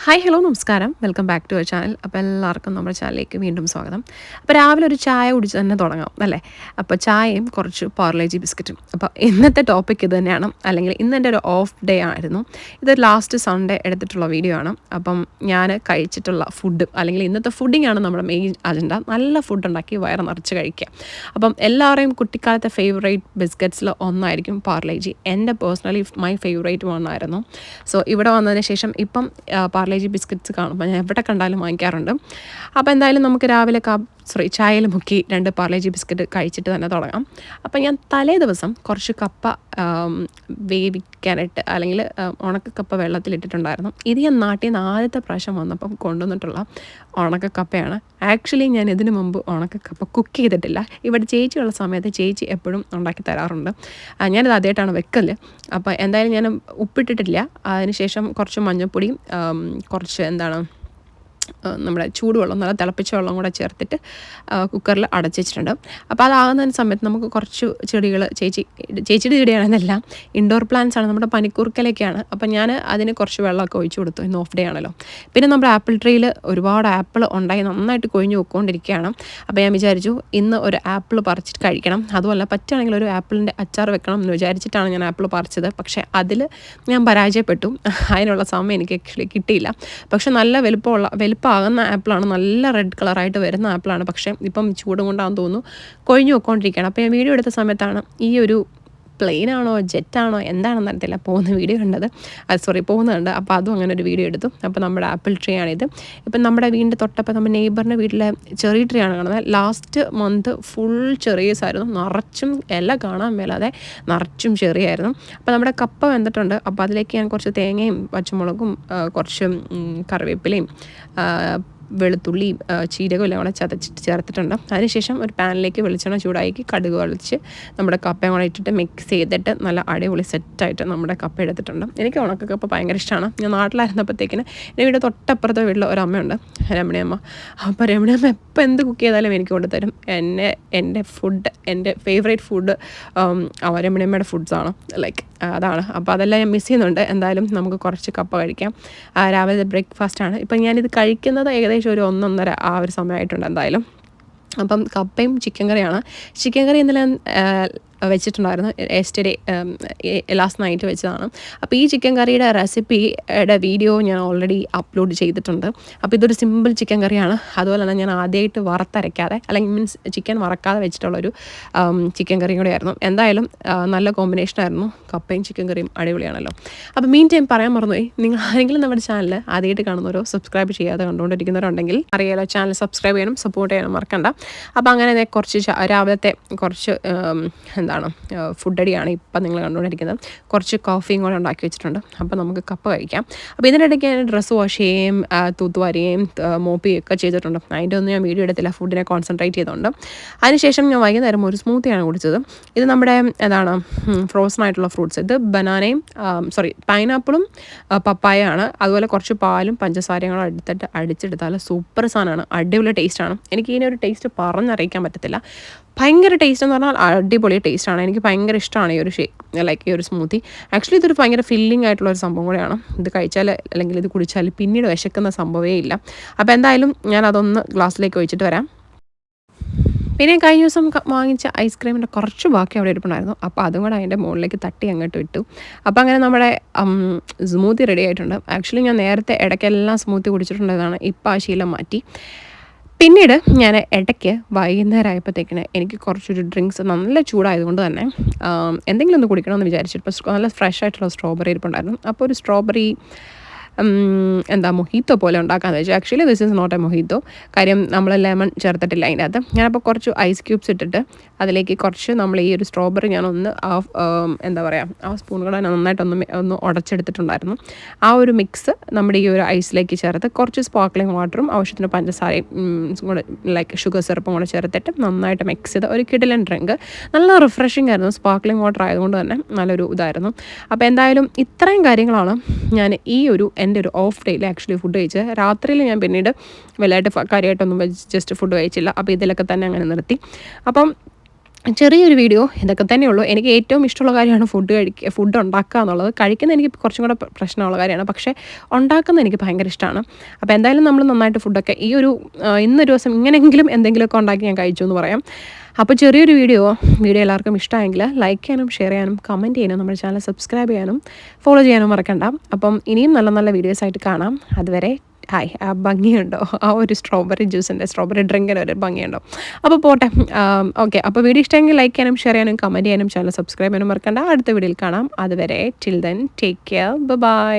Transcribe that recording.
Hi hello നമസ്കാരം. Welcome back to our channel അപ്പോൾ എല്ലാവർക്കും നമ്മുടെ ചാനലിലേക്ക് വീണ്ടും സ്വാഗതം. അപ്പോൾ രാവിലെ ഒരു ചായ കുടിച്ച് തന്നെ തുടങ്ങാം അല്ലേ? അപ്പോൾ ചായയും കുറച്ച് പാർലേജി ബിസ്ക്കറ്റും. അപ്പോൾ ഇന്നത്തെ ടോപ്പിക് ഇത് തന്നെയാണ്. അല്ലെങ്കിൽ ഇന്ന് എന്റെ ഒരു ഓഫ് ഡേ ആയിരുന്നു. ഇത് ലാസ്റ്റ് സൺഡേ എടുത്തിട്ടുള്ള വീഡിയോ ആണ്. അപ്പം ഞാൻ കഴിച്ചിട്ടുള്ള ഫുഡ് അല്ലെങ്കിൽ ഇന്നത്തെ ഫുഡിംഗ് ആണ് നമ്മുടെ മെയിൻ അജണ്ട നല്ല ഫുഡ് ഉണ്ടാക്കി വയറ് നിറച്ച് കഴിക്കുക. അപ്പം എല്ലാവരെയും കുട്ടിക്കാലത്തെ ഫേവറേറ്റ് ബിസ്ക്കറ്റ്സിൽ ഒന്നായിരിക്കും പാർലേജി. എന്റെ പേഴ്സണലി മൈ ഫേവറേറ്റ് വൺ ആയിരുന്നു. സോ ഇവിടെ വന്നതിന് ശേഷം ഇപ്പം പാർലേജി ബിസ്ക്കറ്റ്സ് കാണുമ്പോൾ ഞാൻ എവിടെ കണ്ടാലും വാങ്ങിക്കാറുണ്ട്. അപ്പോൾ എന്തായാലും നമുക്ക് രാവിലെ സോറി ചായയിൽ മുക്കി രണ്ട് പാർലേജി ബിസ്ക്കറ്റ് കഴിച്ചിട്ട് തന്നെ തുടങ്ങാം. അപ്പം ഞാൻ തലേ ദിവസം കുറച്ച് കപ്പ വേവിക്കാനായിട്ട് അല്ലെങ്കിൽ ഉണക്കക്കപ്പ ഉണക്ക കപ്പ വെള്ളത്തിലിട്ടിട്ടുണ്ടായിരുന്നു. ഇത് ഞാൻ നാട്ടിൽ നിന്ന് ആദ്യത്തെ പ്രാവശ്യം വന്നപ്പം കൊണ്ടുവന്നിട്ടുള്ള ഉണക്കക്കപ്പയാണ്. ആക്ച്വലി ഞാൻ ഇതിനു മുമ്പ് ഉണക്കക്കപ്പ കുക്ക് ചെയ്തിട്ടില്ല. ഇവിടെ ചേച്ചിയുള്ള സമയത്ത് ചേച്ചി എപ്പോഴും ഉണ്ടാക്കി തരാറുണ്ട്. ഞാനിത് ആദ്യമായിട്ടാണ് വെക്കൽ. അപ്പോൾ എന്തായാലും ഞാൻ ഉപ്പിട്ടിട്ടില്ല. അതിനുശേഷം കുറച്ച് മഞ്ഞൾപ്പൊടിയും കുറച്ച് എന്താണ് നമ്മുടെ ചൂടുവെള്ളം നല്ല തിളപ്പിച്ച വെള്ളം കൂടെ ചേർത്തിട്ട് കുക്കറിൽ അടച്ചിട്ടുണ്ട് അപ്പോൾ അതാകുന്ന സമയത്ത് നമുക്ക് കുറച്ച് ചെടികൾ ചേച്ചി ചേച്ചിയുടെ ചെടിയാണെന്നല്ല ഇൻഡോർ പ്ലാന്റ്സ് ആണ് നമ്മുടെ പനിക്കൂർക്കലൊക്കെയാണ്. അപ്പോൾ ഞാൻ അതിന് കുറച്ച് വെള്ളമൊക്കെ ഒഴിച്ചു കൊടുത്തു ഇന്ന് ഓഫ് ഡേ ആണല്ലോ. പിന്നെ നമ്മുടെ ആപ്പിൾ ട്രീയിൽ ഒരുപാട് ആപ്പിൾ ഉണ്ടായി നന്നായിട്ട് കൊഴിഞ്ഞു പോയിക്കൊണ്ടിരിക്കുകയാണ്. അപ്പോൾ ഞാൻ വിചാരിച്ചു ഇന്ന് ഒരു ആപ്പിൾ പറിച്ചിട്ട് കഴിക്കണം. അതുമല്ല പറ്റുകയാണെങ്കിൽ ഒരു ആപ്പിളിന്റെ അച്ചാർ വെക്കണം എന്ന് വിചാരിച്ചിട്ടാണ് ഞാൻ ആപ്പിൾ പറിച്ചത്. പക്ഷേ അതിൽ ഞാൻ പരാജയപ്പെട്ടു. അതിനുള്ള സമയം എനിക്ക് ആക്ച്വലി കിട്ടിയില്ല. പക്ഷേ നല്ല വലുപ്പമുള്ള വലുപ്പമാകുന്ന ആപ്പിളാണ് നല്ല റെഡ് കളറായിട്ട് വരുന്ന ആപ്പിളാണ്. പക്ഷേ ഇപ്പം ചൂട് കൊണ്ടാണെന്ന് തോന്നുന്നു. കൊഴിഞ്ഞു പോയിക്കൊണ്ടിരിക്കുകയാണ് അപ്പോൾ ഞാൻ വീഡിയോ എടുത്ത സമയത്താണ് ഈ ഒരു പ്ലെയിൻ ആണോ ജെറ്റാണോ എന്താണെന്ന് അറിയത്തില്ല. പോകുന്ന വീഡിയോ കണ്ടത്. അത് സോറി പോകുന്നുണ്ട് അപ്പോൾ അതും അങ്ങനെ ഒരു വീഡിയോ എടുത്തു. അപ്പോൾ നമ്മുടെ ആപ്പിൾ ട്രീ ആണിത്. ഇപ്പം നമ്മുടെ വീടിന്റെ തൊട്ടപ്പം നമ്മുടെ നെയ്ബറിന്റെ വീട്ടിലെ ചെറിയ ട്രീ ആണ് കാണുന്നത്. ലാസ്റ്റ് മന്ത് ഫുൾ ചെറിയസ് ആയിരുന്നു. നിറച്ചും ഇല കാണാൻ മേലാതെ നിറച്ചും ചെറിയായിരുന്നു. അപ്പോൾ നമ്മുടെ കപ്പ വെന്തിട്ടുണ്ട്. അപ്പോൾ അതിലേക്ക് ഞാൻ കുറച്ച് തേങ്ങയും പച്ചമുളകും കുറച്ച് കറിവേപ്പിലയും വെളുത്തുള്ളിയും ചീരകം എല്ലാം കൂടെ ചതച്ചിട്ട് ചേർത്തിട്ടുണ്ട്. അതിനുശേഷം ഒരു പാനിലേക്ക് വെളിച്ചെണ്ണ ചൂടാക്കി കടുക് വളച്ച് നമ്മുടെ കപ്പയും കൂടെ ഇട്ടിട്ട് മിക്സ് ചെയ്തിട്ട് നല്ല അടിപൊളി സെറ്റായിട്ട് നമ്മുടെ കപ്പ എടുത്തിട്ടുണ്ട്. എനിക്ക് ഉണക്കക്കപ്പ ഭയങ്കര ഇഷ്ടമാണ് ഞാൻ നാട്ടിലായിരുന്നപ്പോഴത്തേക്കിന് എന്റെ വീട് തൊട്ടപ്പുറത്തെ വീട്ടിൽ ഒരു അമ്മയുണ്ട്. രമണിയമ്മ. അപ്പോൾ രമണിയമ്മ എപ്പോൾ എന്ത് കുക്ക് ചെയ്താലും എനിക്ക് കൊണ്ടുതരും എന്നെ എന്റെ ഫുഡ് എന്റെ ഫേവറേറ്റ് ഫുഡ് രമണിയമ്മയുടെ ഫുഡ്സാണ് ലൈക്ക് അതാണ്. അപ്പോൾ അതെല്ലാം ഞാൻ മിസ് ചെയ്യുന്നുണ്ട്. എന്തായാലും നമുക്ക് കുറച്ച് കപ്പ കഴിക്കാം. രാവിലെ ബ്രേക്ക്ഫാസ്റ്റ് ആണ്. ഇപ്പം ഞാനിത് കഴിക്കുന്നത് ഏകദേശം ഒരു ഒന്നൊന്നര ആ ഒരു സമയമായിട്ടുണ്ട് എന്തായാലും. അപ്പം കപ്പയും ചിക്കൻ കറിയാണ്. ചിക്കൻ കറി ഇന്നലെ വെച്ചിട്ടുണ്ടായിരുന്നു. എസ്റ്റഡേ ലാസ്റ്റ് നൈറ്റ് വെച്ചതാണ്. അപ്പോൾ ഈ ചിക്കൻ കറിയുടെ റെസിപ്പിയുടെ വീഡിയോ ഞാൻ ഓൾറെഡി അപ്ലോഡ് ചെയ്തിട്ടുണ്ട്. അപ്പോൾ ഇതൊരു സിമ്പിൾ ചിക്കൻ കറിയാണ് അതുപോലെ തന്നെ ഞാൻ ആദ്യമായിട്ട് വറുത്തരയ്ക്കാതെ അല്ലെങ്കിൽ മീൻസ് ചിക്കൻ വറക്കാതെ വെച്ചിട്ടുള്ളൊരു ചിക്കൻ കറിയും കൂടെ ആയിരുന്നു. എന്തായാലും നല്ല കോമ്പിനേഷനായിരുന്നു കപ്പയും ചിക്കൻ കറിയും അടിപൊളിയാണല്ലോ. അപ്പോൾ മീൻ ടൈം പറയാൻ മറന്നുപോയി. നിങ്ങൾ ആരെങ്കിലും നമ്മുടെ ചാനൽ ആദ്യമായിട്ട് കാണുന്നവരോ സബ്സ്ക്രൈബ് ചെയ്യാതെ കണ്ടുകൊണ്ടിരിക്കുന്നവരുണ്ടെങ്കിൽ അറിയാലോ ചാനൽ സബ്സ്ക്രൈബ് ചെയ്യണം സപ്പോർട്ട് ചെയ്യണം മറക്കണ്ട. അപ്പോൾ അങ്ങനെ കുറച്ച് രാവിലത്തെ കുറച്ച് ഉം, എന്താണ് ഫുഡ് അടിയാണ് ഇപ്പം നിങ്ങൾ കണ്ടുകൊണ്ടിരിക്കുന്നത്. കുറച്ച് കോഫിയും കൂടെ ഉണ്ടാക്കി വെച്ചിട്ടുണ്ട്. അപ്പോൾ നമുക്ക് കപ്പ് കഴിക്കാം. അപ്പോൾ ഇതിനിടയ്ക്ക് ഞാൻ ഡ്രസ്സ് വാഷ് ചെയ്യുകയും തൂത്തുവാരുകയും മോപ്പിയും ഒക്കെ ചെയ്തിട്ടുണ്ട്. അതിന്റെ ഒന്നും ഞാൻ വീഡിയോ എടുത്തില്ല. ഫുഡിനെ കോൺസെൻട്രേറ്റ് ചെയ്തുകൊണ്ട്. അതിനുശേഷം ഞാൻ വൈകുന്നേരം ഒരു സ്മൂത്തിയാണ് കുടിച്ചത്. ഇത് നമ്മുടെ എന്താണ് ഫ്രോസൺ ആയിട്ടുള്ള ഫ്രൂട്ട്സ് ഇത് ബനാനയും സോറി പൈനാപ്പിളും പപ്പായ ആണ്. അതുപോലെ കുറച്ച് പാലും പഞ്ചസാരയും കൂടെ എടുത്തിട്ട് അടിച്ചെടുത്താൽ സൂപ്പർ സാധനമാണ്. അടിപൊളി ടേസ്റ്റാണ് എനിക്ക് ഇതിനൊരു ടേസ്റ്റ് പറഞ്ഞറിയിക്കാൻ പറ്റത്തില്ല. ഭയങ്കര ടേസ്റ്റ് എന്ന് പറഞ്ഞാൽ അടിപൊളി ടേസ്റ്റാണ് എനിക്ക് ഭയങ്കര ഇഷ്ടമാണ് ഈ ഒരു ഷേക്ക് ലൈക്ക് ഈ ഒരു സ്മൂത്തി ആക്ച്വലി ഇതൊരു ഭയങ്കര ഫില്ലിംഗ് ആയിട്ടുള്ള ഒരു സംഭവം കൂടെയാണ്. ഇത് കഴിച്ചാൽ അല്ലെങ്കിൽ ഇത് കുടിച്ചാൽ പിന്നീട് വിശക്കുന്ന സംഭവമേ ഇല്ല. അപ്പോൾ എന്തായാലും ഞാൻ അതൊന്ന് ഗ്ലാസ്സിലേക്ക് ഒഴിച്ചിട്ട് വരാം. പിന്നെ കഴിഞ്ഞ ദിവസം വാങ്ങിച്ച ഐസ്ക്രീമിന്റെ കുറച്ച് ബാക്കി അവിടെ ഇരിപ്പുണ്ടായിരുന്നു. അപ്പോൾ അതും കൂടെ അതിന്റെ മുകളിലേക്ക് തട്ടി അങ്ങോട്ട് വിട്ടു. അപ്പോൾ അങ്ങനെ നമ്മുടെ സ്മൂത്തി റെഡി ആയിട്ടുണ്ട്. ആക്ച്വലി ഞാൻ നേരത്തെ ഇടയ്ക്കെല്ലാം സ്മൂത്തി കുടിച്ചിട്ടുണ്ടായതാണ്. ഇപ്പോൾ ആ ശീലം മാറ്റി. പിന്നീട് ഞാൻ ഇടയ്ക്ക് വൈകുന്നേരം ആയപ്പോഴത്തേക്കിന് എനിക്ക് കുറച്ചൊരു ഡ്രിങ്ക്സ് നല്ല ചൂടായതുകൊണ്ട് തന്നെ എന്തെങ്കിലും ഒന്ന് കുടിക്കണമെന്ന് വിചാരിച്ചിട്ട് ഇപ്പോൾ നല്ല ഫ്രഷ് ആയിട്ടുള്ള സ്ട്രോബെറി ഇരിപ്പുണ്ടായിരുന്നു. അപ്പോൾ ഒരു സ്ട്രോബെറി എന്താ മൊഹീത്തോ പോലെ ഉണ്ടാക്കാന്ന് വെച്ചാൽ actually this is not a mojito കാര്യം നമ്മൾ ലെമൺ ചേർത്തിട്ടില്ല അതിന്റെ അകത്ത് ഞാനപ്പോൾ കുറച്ച് ഐസ് ക്യൂബ്സ് ഇട്ടിട്ട് അതിലേക്ക് കുറച്ച് നമ്മൾ ഈ ഒരു സ്ട്രോബെറി ഞാനൊന്ന് ആ എന്താ പറയുക ആ സ്പൂണുകൾ നന്നായിട്ടൊന്ന് ഒന്ന് ഉടച്ചെടുത്തിട്ടുണ്ടായിരുന്നു. ആ ഒരു മിക്സ് നമ്മുടെ ഈ ഒരു ഐസിലേക്ക് ചേർത്ത് കുറച്ച് സ്പാർക്ലിംഗ് വാട്ടറും ആവശ്യത്തിന് പഞ്ചസാരയും കൂടെ ലൈക്ക് ഷുഗർ സിറപ്പും കൂടെ ചേർത്തിട്ട് നന്നായിട്ട് മിക്സ് ചെയ്ത് ഒരു കിടിലൻ ഡ്രിങ്ക് നല്ല റിഫ്രഷിംഗ് ആയിരുന്നു. സ്പാർക്ലിംഗ് വാട്ടർ ആയതുകൊണ്ട് തന്നെ നല്ലൊരു ഇതായിരുന്നു. അപ്പോൾ എന്തായാലും ഇത്രയും കാര്യങ്ങളാണ് ഞാൻ ഈ ഒരു എന്റെ ഒരു ഓഫ് ഡേയിൽ ആക്ച്വലി ഫുഡ് കഴിച്ചത് രാത്രിയിൽ ഞാൻ പിന്നീട് വലുതായിട്ട് കാര്യമായിട്ടൊന്നും ജസ്റ്റ് ഫുഡ് കഴിച്ചില്ല. അപ്പോൾ ഇതിലൊക്കെ തന്നെ അങ്ങനെ നിർത്തി. അപ്പം ചെറിയൊരു വീഡിയോ ഇതൊക്കെ തന്നെയുള്ളൂ എനിക്ക് ഏറ്റവും ഇഷ്ടമുള്ള കാര്യമാണ് ഫുഡ് കഴിക്കുക ഫുഡ് ഉണ്ടാക്കുക എന്നുള്ളത്. കഴിക്കുന്ന എനിക്ക് കുറച്ചും കൂടെ പ്രശ്നമുള്ള കാര്യമാണ്. പക്ഷേ ഉണ്ടാക്കുന്ന എനിക്ക് ഭയങ്കര ഇഷ്ടമാണ്. അപ്പോൾ എന്തായാലും നമ്മൾ നന്നായിട്ട് ഫുഡൊക്കെ ഈ ഒരു ഇന്നൊരു ദിവസം ഇങ്ങനെയെങ്കിലും എന്തെങ്കിലുമൊക്കെ ഉണ്ടാക്കി ഞാൻ കഴിച്ചു എന്ന് പറയാം. അപ്പോൾ ചെറിയൊരു വീഡിയോ വീഡിയോ എല്ലാവർക്കും ഇഷ്ടമായെങ്കിൽ ലൈക്ക് ചെയ്യാനും ഷെയർ ചെയ്യാനും കമന്റ് ചെയ്യാനും നമ്മുടെ ചാനൽ സബ്സ്ക്രൈബ് ചെയ്യാനും ഫോളോ ചെയ്യാനും മറക്കണ്ട. അപ്പം ഇനിയും നല്ല നല്ല വീഡിയോസ് ആയിട്ട് കാണാം. അതുവരെ ഹായ് ആ ഭംഗിയുണ്ടോ? ആ ഒരു സ്ട്രോബെറി ജ്യൂസിന്റെ സ്ട്രോബെറി ഡ്രിങ്കിന് ഒരു ഭംഗിയുണ്ടോ? അപ്പോൾ പോട്ടെ ഓക്കെ അപ്പോൾ വീഡിയോ ഇഷ്ടമെങ്കിൽ ലൈക്ക് ചെയ്യാനും ഷെയർ ചെയ്യാനും കമന്റ് ചെയ്യാനും ചാനൽ സബ്സ്ക്രൈബ് ചെയ്യാനും മറക്കണ്ട. അടുത്ത വീഡിയോയിൽ കാണാം. അതുവരെ till then take care bye